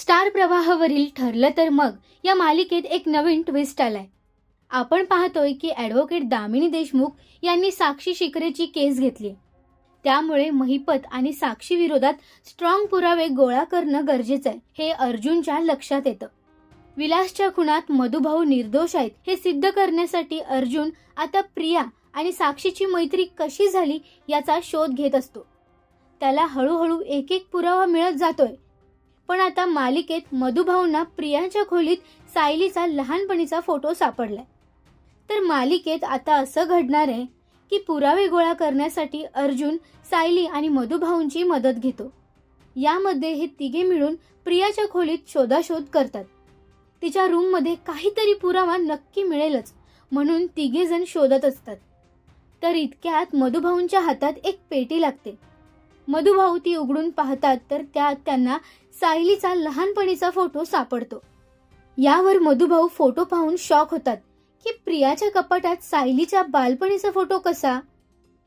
Star प्रवाहावरील ठरलं तर मग या मालिकेत एक नवीन ट्विस्ट आलाय. आपण पाहतोय की ॲडव्होकेट दामिनी देशमुख यांनी साक्षी शिकरेची केस घेतली. त्यामुळे महिपत आणि साक्षी विरोधात स्ट्रॉंग पुरावे गोळा करणं गरजेचं आहे हे अर्जुनच्या लक्षात येतं. विलासच्या खुणात मधुभाऊ निर्दोष आहेत हे सिद्ध करण्यासाठी अर्जुन आता प्रिया आणि साक्षीची मैत्री कशी झाली याचा शोध घेत असतो. त्याला हळूहळू एक एक पुरावा मिळत जातोय पण आता मालिकेत मधुभाऊंना प्रियाच्या खोलीत सायलीचा लहानपणीचा फोटो सापडलाय. तर मालिकेत आता असं घडणार आहे की पुरावे गोळा करण्यासाठी अर्जुन सायली आणि मधुभाऊंची मदत घेतो. यामध्ये हे तिघे मिळून प्रियाच्या खोलीत शोधाशोध करतात. तिच्या रूममध्ये काहीतरी पुरावा नक्की मिळेलच म्हणून तिघे जण शोधत असतात. तर इतक्यात मधुभाऊंच्या हातात एक पेटी लागते. मधुभाऊ ती उघडून पाहतात तर त्यात त्यांना सायलीचा लहानपणीचा फोटो सापडतो. यावर मधुभाऊ फोटो पाहून शॉक होतात की प्रियाच्या कपाटात सायलीच्या बालपणीचा फोटो कसा?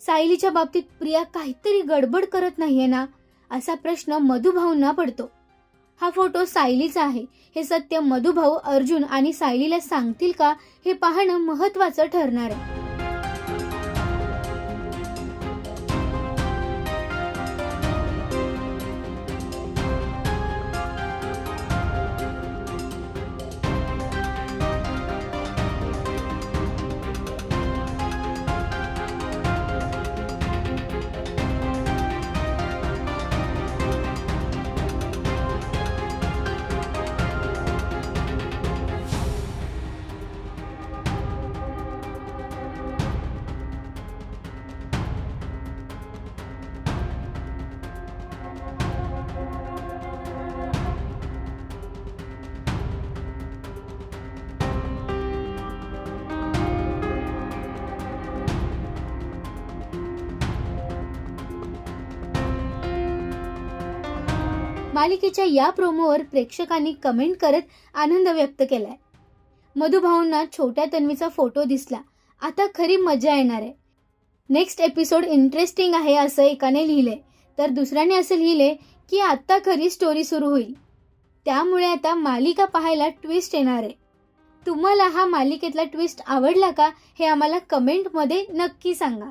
सायलीच्या बाबतीत प्रिया काहीतरी गडबड करत नाहीये ना असा प्रश्न मधुभाऊंना पडतो. हा फोटो सायलीचा आहे. हे सत्य मधुभाऊ अर्जुन आणि सायलीला सांगतील का हे पाहणं महत्वाचं ठरणार आहे. मालिकेच्या या प्रोमोवर प्रेक्षकांनी कमेंट करत आनंद व्यक्त केलाय. मधुभाऊंना छोट्या तन्वीचा फोटो दिसला. आता खरी मजा येणार आहे. नेक्स्ट एपिसोड इंटरेस्टिंग आहे असं एकाने लिहिले तर दुसऱ्याने असं लिहिले की आत्ता खरी स्टोरी सुरू होईल. त्यामुळे आता मालिका पाहायला ट्विस्ट येणार आहे. तुम्हाला हा मालिकेतला ट्विस्ट आवडला का हे आम्हाला कमेंटमध्ये नक्की सांगा.